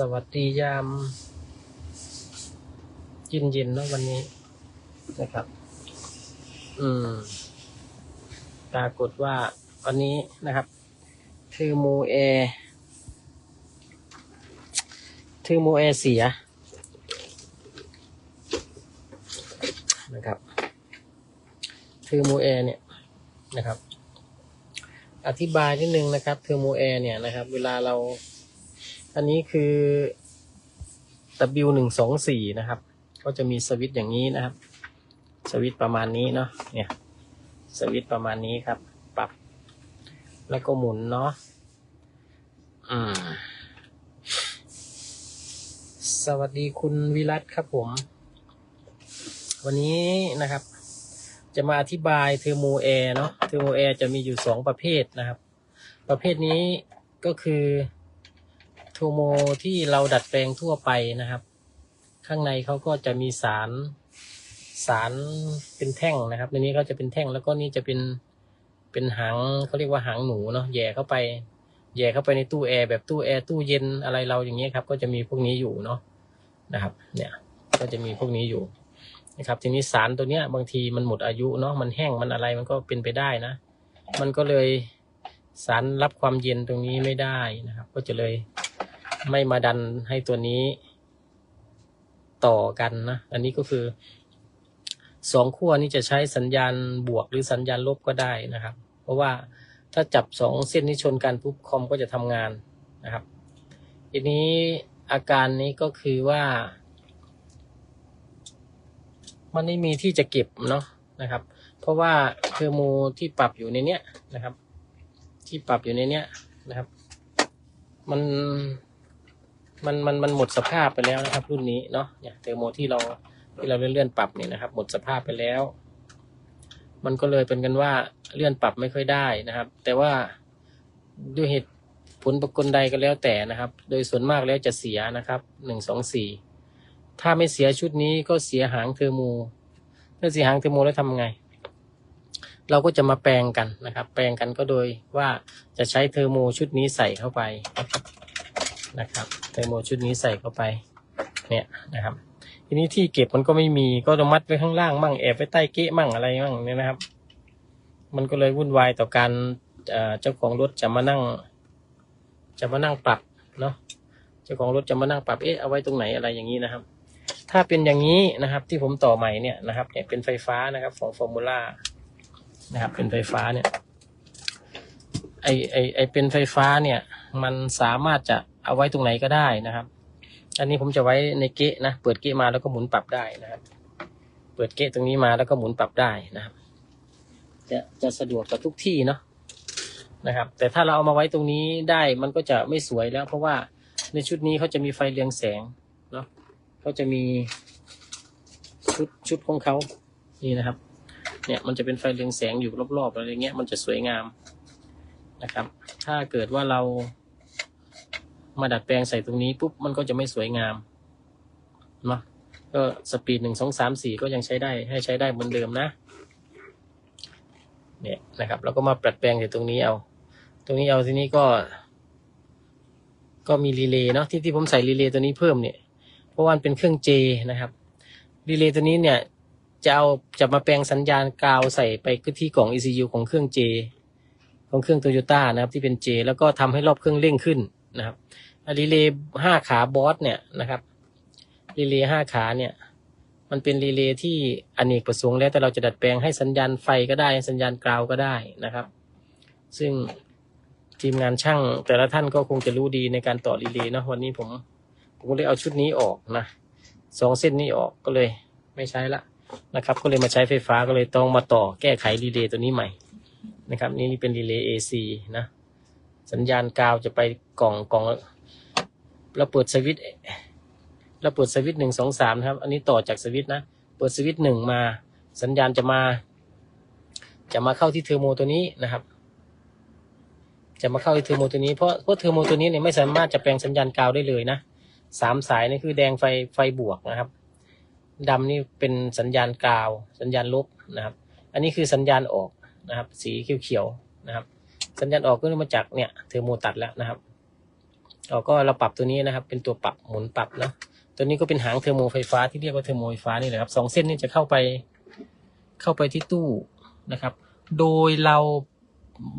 สวัสดียามเย็นเย็นๆเนะวันนี้นะครับ อืม ปรากฏว่าวันนี้นะครับเทอร์โมแอร์เทอร์โมแอร์เสียนะครับเทอร์โมแอร์เนี่ยนะครับ อธิบายนิดนึงนะครับเทอร์โมแอร์เนี่ยนะครับ เวลาเรา อันนี้คือ W หนึ่งสองสี่นะครับ ก็จะมีสวิตช์อย่างนี้นะครับ สวิตช์ประมาณนี้เนาะ เนี่ย สวิตช์ประมาณนี้ครับ ปรับ แล้วก็หมุนเนาะ อืม สวัสดีคุณวิรัตครับผม วันนี้นะครับ จะมาอธิบายเทอร์โมแอร์เนาะ เทอร์โมแอร์จะมีอยู่สองประเภทนะครับ ประเภทนี้ก็คือ ทอร์โมที่เราดัดแปลงทั่วไปนะครับ ข้างในเขาก็จะมีสารสารเป็นแท่งนะครับในนี้เขาจะเป็นแท่งแล้วก็นี่จะเป็นเป็นหางเขาเรียกว่าหางหนูเนาะแย่เข้าไปแย่เข้าไปในตู้แอร์แบบตู้แอร์ตู้เย็นอะไรเราอย่างเงี้ยครับ ก็จะมีพวกนี้อยู่เนาะนะครับ เนี่ยก็จะมีพวกนี้อยู่นะครับ ทีนี้สารตัวเนี้ยบางทีมันหมดอายุเนาะมันแห้งมันอะไรมันก็เป็นไปได้นะ มันก็เลยสารรับความเย็นตรงนี้ไม่ได้นะครับ ก็จะเลย ไม่มาดันให้ตัวนี้ต่อกันนะ อันนี้ก็คือสองขั้วนี้จะใช้สัญญาณบวกหรือสัญญาณลบก็ได้นะครับ เพราะว่าถ้าจับสองเส้นนี้ชนกันปุ๊บคอมก็จะทำงานนะครับ ทีนี้อาการนี้ก็คือว่า มันไม่มีที่จะเก็บเนาะนะครับ เพราะว่าเทอร์โมที่ปรับอยู่ในเนี้ยนะครับ ที่ปรับอยู่ในเนี้ยนะครับ มัน มันมันมันหมดสภาพไปแล้วนะครับ รุ่นนี้เนาะเนี่ยเทอร์โมที่เราที่เราเลื่อนปรับเนี่ยนะครับ หมดสภาพไปแล้ว มันก็เลยเป็นกันว่าเลื่อนปรับไม่ค่อยได้นะครับ แต่ว่าด้วยเหตุผลประกลใดก็แล้วแต่นะครับ โดยส่วนมากแล้วจะเสียนะครับหนึ่งสองสี่ถ้าไม่เสียชุดนี้ก็เสียหางเทอร์โมถ้าเสียหางเทอร์โมแล้วทำไง เราก็จะมาแปลงกันนะครับ แปลงกันก็โดยว่าจะใช้เทอร์โมชุดนี้ใส่เข้าไปนะครับ เทอร์โมชุดนี้ใส่เข้าไปเนี่ยนะครับทีนี้ที่เก็บมันก็ไม่มีก็ต้องมัดไว้ข้างล่างมั่งแอบไว้ใต้เก๊ะมั่งอะไรมั่งเนี่ยนะครับ มันก็เลยวุ่นวายต่อการเอ่อเจ้าของรถจะมานั่ง จะมานั่งปรับเนาะเจ้าของรถจะมานั่งปรับเอ๊ะเอาไว้ตรงไหนอะไรอย่างนี้นะครับ ถ้าเป็นอย่างนี้นะครับที่ผมต่อใหม่เนี่ยนะครับเนี่ยเป็นไฟฟ้านะครับของฟอร์มูล่านะครับเป็นไฟฟ้าเนี่ยไอไอไอเป็นไฟฟ้าเนี่ย มันสามารถจะ เอาไว้ตรงไหนก็ได้นะครับ อันนี้ผมจะไว้ในเกะนะ เปิดเกะมาแล้วก็หมุนปรับได้นะครับ เปิดเกะตรงนี้มาแล้วก็หมุนปรับได้นะครับ จะจะสะดวกกับทุกที่เนาะนะครับ แต่ถ้าเราเอามาไว้ตรงนี้ได้มันก็จะไม่สวยแล้ว เพราะว่าในชุดนี้เขาจะมีไฟเรืองแสงเนาะเขาจะมีชุดชุดของเขานี่นะครับ เนี่ยมันจะเป็นไฟเรืองแสงอยู่รอบๆอะไรเงี้ยมันจะสวยงามนะครับ ถ้าเกิดว่าเรา มาดัดแปลงใส่ตรงนี้ปุ๊บมันก็จะไม่สวยงามเนาะก็สปีดหนึ่งสองสามสี่ก็ยังใช้ได้ให้ใช้ได้เหมือนเดิมนะเนี่ยนะครับแล้วก็มาปรับแปลงใส่ตรงนี้เอา ตรงนี้เอาทีนี้ก็ ก็มีรีเลย์เนาะที่ที่ผมใส่รีเลย์ตัวนี้เพิ่มเนี่ย เพราะว่ามันเป็นเครื่องเจนะครับรีเลย์ตัวนี้เนี่ยจะเอาจะมาแปลงสัญญาณกาวใส่ไปที่กล่อง ECU ของเครื่องเจของเครื่องโตโยต้านะครับที่เป็นเจแล้วก็ทำให้รอบเครื่องเร่งขึ้น นะครับรีเลย์ห้าขาบอสเนี่ยนะครับรีเลย์ห้าขาเนี่ย มันเป็นรีเลย์ที่อเนกประสงค์แล้วแต่เราจะดัดแปลงให้สัญญาณไฟก็ได้ สัญญาณกราวก็ได้นะครับ ซึ่งทีมงานช่าง แต่ละท่านก็คงจะรู้ดีในการต่อรีเลย์เนาะวันนี้ผมผมก็เลยเอาชุดนี้ออกนะสองเส้นนี้ออกก็เลยไม่ใช้ละนะครับ ก็เลยมาใช้ไฟฟ้าก็เลยต้องมาต่อแก้ไขรีเลย์ตัวนี้ใหม่นะครับ นี่นี่เป็นรีเลย์ AC นะ สัญญาณกาวจะไปกล่องกล่องเราเปิดสวิตเราเปิดสวิตหนึ่งสองสามครับ อันนี้ต่อจากสวิตนะ เปิดสวิตหนึ่งมา สัญญาณจะมา จะมาเข้าที่เทอร์โมตัวนี้นะครับ จะมาเข้าที่เทอร์โมตัวนี้เพราะเพราะเทอร์โมตัวนี้เนี่ยไม่สามารถจะแปลงสัญญาณกาวได้เลยนะสามสายนี่คือแดงไฟไฟบวกนะครับดำนี่เป็นสัญญาณกาว สัญญาณลบนะครับ อันนี้คือสัญญาณออกนะครับ สีเขียวๆนะครับ สัญญาณออกก็มาจากเนี่ยเทอร์โมตัดแล้วนะครับเราก็เราปรับตัวนี้นะครับ เป็นตัวปรับหมุนปรับนะตัวนี้ก็เป็นหางเทอร์โมไฟฟ้าที่เรียกว่าเทอร์โมไฟฟ้านี่แหละครับสองเส้นนี่จะเข้าไปเข้าไปที่ตู้นะครับ โดยเรา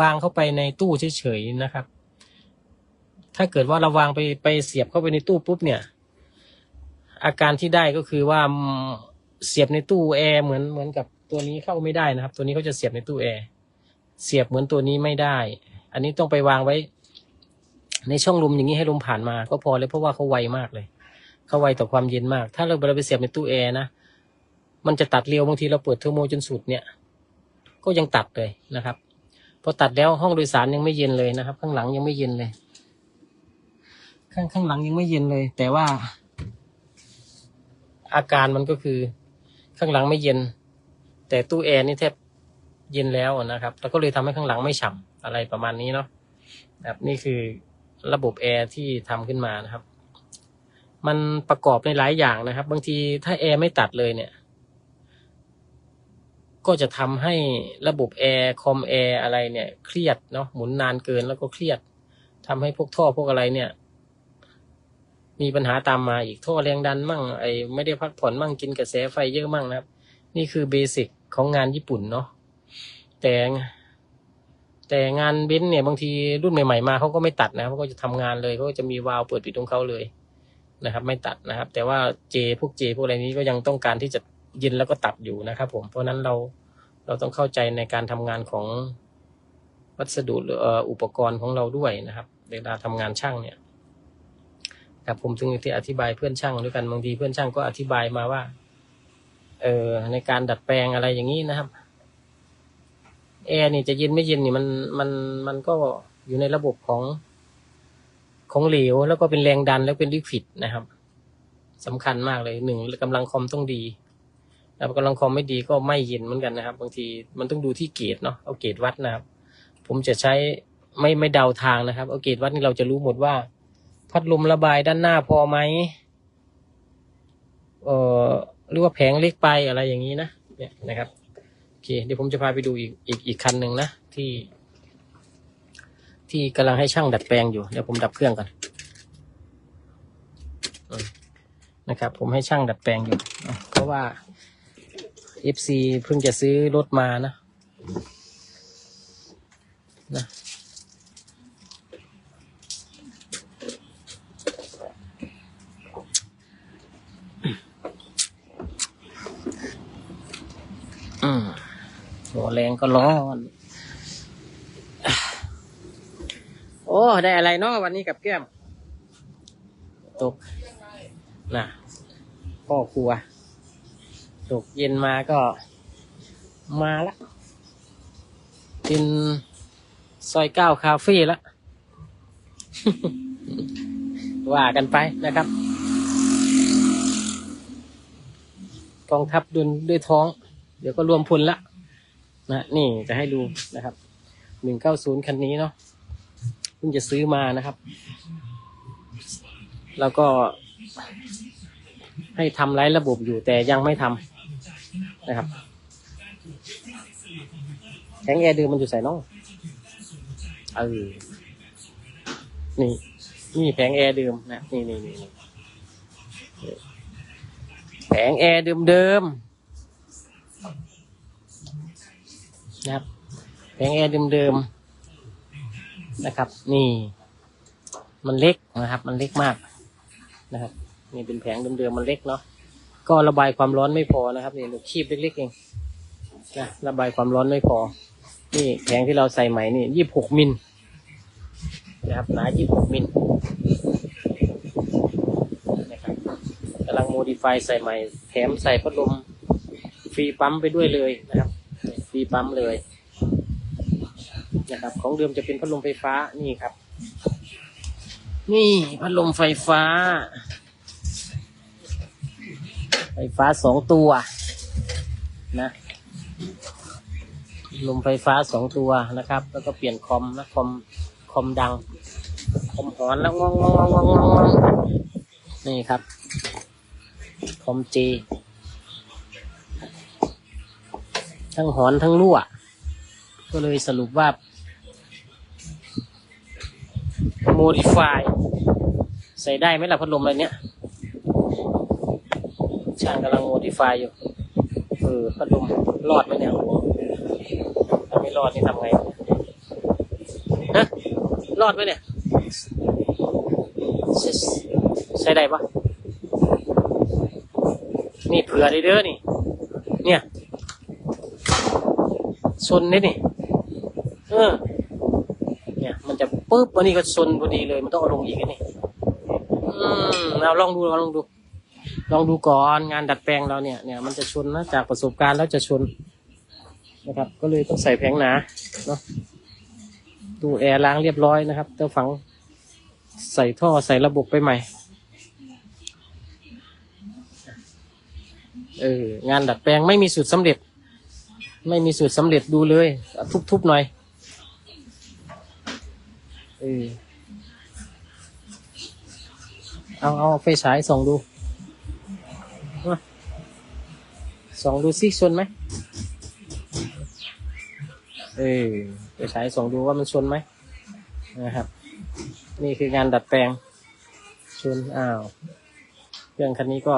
วางเข้าไปในตู้เฉยๆนะครับ ถ้าเกิดว่าเราวางไปไปเสียบเข้าไปในตู้ปุ๊บเนี่ย อาการที่ได้ก็คือว่าเสียบในตู้แอร์เหมือนเหมือนกับตัวนี้เข้าไม่ได้นะครับ ตัวนี้เขาจะเสียบในตู้แอร์ เสียบเหมือนตัวนี้ไม่ได้ อันนี้ต้องไปวางไว้ ในช่องลมอย่างนี้ให้ลมผ่านมา ก็พอเลยเพราะว่าเขาไวมากเลย เขาไวต่อความเย็นมาก ถ้าเราเราไปเสียบในตู้แอร์นะ มันจะตัดเร็วบางทีเราเปิดเทอร์โมจนสุดเนี่ย ก็ยังตัดเลยนะครับ พอตัดแล้วห้องโดยสารยังไม่เย็นเลยนะครับ ข้างหลังยังไม่เย็นเลย ข้างข้างหลังยังไม่เย็นเลย แต่ว่า อาการมันก็คือ ข้างหลังไม่เย็น แต่ตู้แอร์นี่แทบ เย็นแล้วนะครับแล้วก็เลยทำให้ข้างหลังไม่ฉ่ำอะไรประมาณนี้เนาะครับนี่คือระบบแอร์ที่ทำขึ้นมานะครับ มันประกอบในหลายอย่างนะครับ บางทีถ้าแอร์ไม่ตัดเลยเนี่ย ก็จะทำให้ระบบแอร์คอมแอร์อะไรเนี่ยเครียดเนาะหมุนนานเกินแล้วก็เครียดทำให้พวกท่อพวกอะไรเนี่ยมีปัญหาตามมาอีกท่อแรงดันมั่งไอไม่ได้พักผ่อนมั่งกินกระแสไฟเยอะมั่งนะครับ นี่คือเบสิกของงานญี่ปุ่นเนาะ แต่แต่งานเบนซ์เนี่ยบางทีรุ่นใหม่ๆมาเขาก็ไม่ตัดนะเขาก็จะทำงานเลยเขาก็จะมีวาล์วเปิดปิดของเขาเลยนะครับ ไม่ตัดนะครับ แต่ว่าเจพวกเจพวกอะไรนี้ก็ยังต้องการที่จะเย็นแล้วก็ตัดอยู่นะครับ ผมเพราะนั้นเราเราต้องเข้าใจในการทำงานของวัสดุหรืออุปกรณ์ของเราด้วยนะครับเวลาทำงานช่างเนี่ยครับผมถึงที่อธิบายเพื่อนช่างด้วยกันบางทีเพื่อนช่างก็อธิบายมาว่าเออในการดัดแปลงอะไรอย่างนี้นะครับ แอร์นี่จะเย็นไม่เย็นนี่มันมันมันก็อยู่ในระบบของของเหลว แล้วก็เป็นแรงดันแล้วเป็นลิควิดนะครับสำคัญมากเลยหนึ่งกำลังคอมต้องดีแล้วกำลังคอมไม่ดีก็ไม่เย็นเหมือนกันนะครับ บางทีมันต้องดูที่เกจเนาะเอาเกจวัดนะครับ ผมจะใช้ไม่ไม่เดาทางนะครับเอาเกจวัดนี่เราจะรู้หมดว่า พัดลมระบายด้านหน้าพอไหมเอ่อหรือว่าแผงเล็กไปอะไรอย่างนี้นะเนี่ยนะครับ เคเดี๋ยวผมจะพาไปดูอีกอีกอีกคันหนึ่งนะที่ ที่กำลังให้ช่างดัดแปลงอยู่เดี๋ยวผมดับเครื่องก่อนอนะครับ ผมให้ช่างดัดแปลงอยู่ เพราะว่า FC เพิ่งจะซื้อรถมานะนะ อืมหัวแรง ก็ร้อน โอ้ ได้อะไรเนาะวันนี้กับแก้ม ตกน่ะพ่อครัว ตกเย็นมาก็มาละเป็นซอยเก้าคาเฟ่ละว่ากันไปนะครับ กองทัพดุนด้วยท้อง เดี๋ยวก็รวมพลละ นะนี่จะให้ดูนะครับหนึ่งเก้าศูนย์คันนี้เนาะเพิ่งจะซื้อมานะครับ แล้วก็ ให้ทำไร้ระบบอยู่แต่ยังไม่ทำนะครับแข็งแอร์เดิมมันอยู่ใส่น้องเออนี่ นี่แผงแอร์เดิมนะ นี่นี่นี่นี่แผงแอร์เดิมเดิมๆ นะครับแผงแอร์เดิมๆนะครับ นี่ มันเล็กนะครับ มันเล็กมากนะครับ นี่เป็นแผงเดิมๆมันเล็กเนาะก็ระบายความร้อนไม่พอนะครับนี่ลูกคีบเล็กๆเองนะระบายความร้อนไม่พอ นี่แผงที่เราใส่ใหม่นี่ยี่สิบหกมิลนะครับหนายี่สิบหกมิลนะครับกำลังโมดิฟายใส่ใหม่แถมใส่พัดลมฟรีปั๊มไปด้วยเลยนะครับ ฟรีปั๊มเลยนะครับ ของเดิมจะเป็นพัดลมไฟฟ้านี่ครับ นี่พัดลมไฟฟ้า ไฟฟ้าสองตัวนะลมไฟฟ้าสองตัวนะครับ แล้วก็เปลี่ยนคอมนะคอมคอมดังคอมหอนแล้วงงงงงงงองงนี่ครับ คอมจี ทั้งหอนทั้งรั่ว ก็เลยสรุปว่า modify ส่ได้ไหมล่ะพัดลมอะไรเนี้ย ช่างกำลังโมดิฟายอยู่ เออ พัดลมรอดไหมเนี่ยถ้าไม่รอดนี่ทำไง ฮะ รอดไหมเนี่ยใส่ได้ปะนี่เผื่อได้เด้อนี่ เนี่ย ซนนิดนี่เออ เนี่ย มันจะปุ๊บวันนี้ก็ซนพอดีเลย มันต้องเอาลงอีกนนี่อืมเราลองดูลองดู ลองดูก่อนงานดัดแปลงเราเนี่ยเนี่ยมันจะชนนะจากประสบการณ์แล้วจะชนนะครับ ก็เลยต้องใส่แผงหนาเนาะดูแอร์ล้างเรียบร้อยนะครับเต้าฝังใส่ท่อใส่ระบบไปใหม่ เอองานดัดแปลงไม่มีสูตรสำเร็จ ไม่มีสูตรสำเร็จดูเลย ทุบๆหน่อยเออเอาเอาไฟฉายส่องดูส่องดูซิชนไหมเออไฟฉายส่องดูว่ามันชนไหมนะครับ นี่คืองานดัดแปลงชนอ้าวเครื่องคันนี้ก็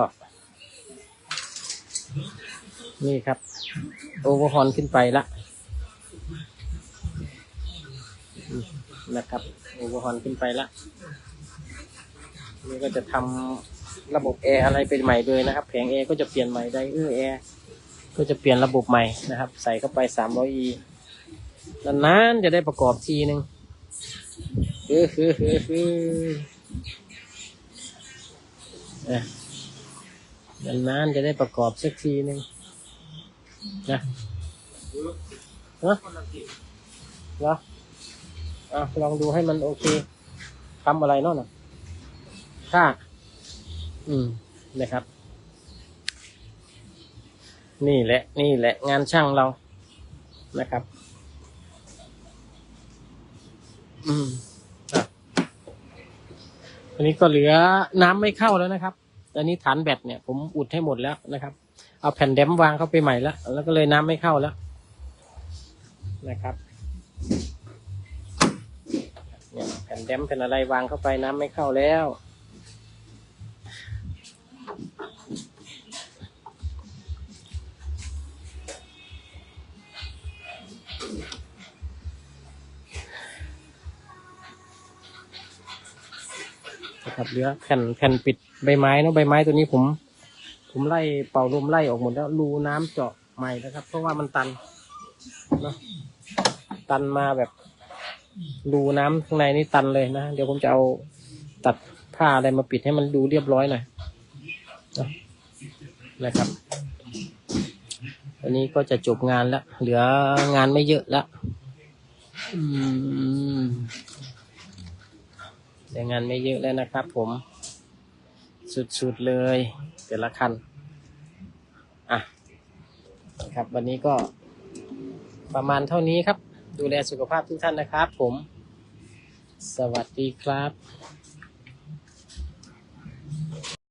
นี่ครับ โอเวอร์ฮอนขึ้นไปละนะครับโอเวอร์ฮอนขึ้นไปละนี่ก็จะทำระบบแอร์อะไรเป็นใหม่เลยนะครับแผงแอร์ก็จะเปลี่ยนใหม่ไดเออร์แอร์ก็จะเปลี่ยนระบบใหม่นะครับ ใส่เข้าไป 300e นานๆจะได้ประกอบทีหนึ่งเออเออเออเออเออนานๆจะได้ประกอบสักทีหนึ่ง นะเนะเหรออะลองดูให้มันโอเคทำอะไรเนาะน่ะถ้า อืมนะครับ นี่แหละ นี่แหละ งานช่างเรานะครับ อืมอะอันนี้ก็เหลือน้ำไม่เข้าแล้วนะครับตอนนี้ฐานแบตเนี่ย ผมอุดให้หมดแล้วนะครับ เอาแผ่นแดมวางเข้าไปใหม่แล้ว แล้วก็เลยน้ำไม่เข้าแล้ว นะครับเนี่ยแผ่นแดมแผ่นอะไรวางเข้าไปน้ำไม่เข้าแล้วนะครับเหลือแผ่นแผ่นปิดใบไม้เนอะใบไม้ตัวนี้ผม ผมไล่เป่าลมไล่ออกหมดแล้ว รูน้ำเจาะใหม่นะครับ เพราะว่ามันตันเนาะตันมาแบบ รูน้ำข้างในนี่ตันเลยนะ เดี๋ยวผมจะเอาตัดผ้าอะไรมาปิดให้มันดูเรียบร้อยหน่อยนะครับอันนี้ก็จะจบงานแล้ว เหลืองานไม่เยอะแล้วอืมแต่งานไม่เยอะแล้วนะครับผม สุดๆเลยแต่ละคันอะนะครับวันนี้ก็ประมาณเท่านี้ครับ ดูแลสุขภาพทุกท่านนะครับผม สวัสดีครับ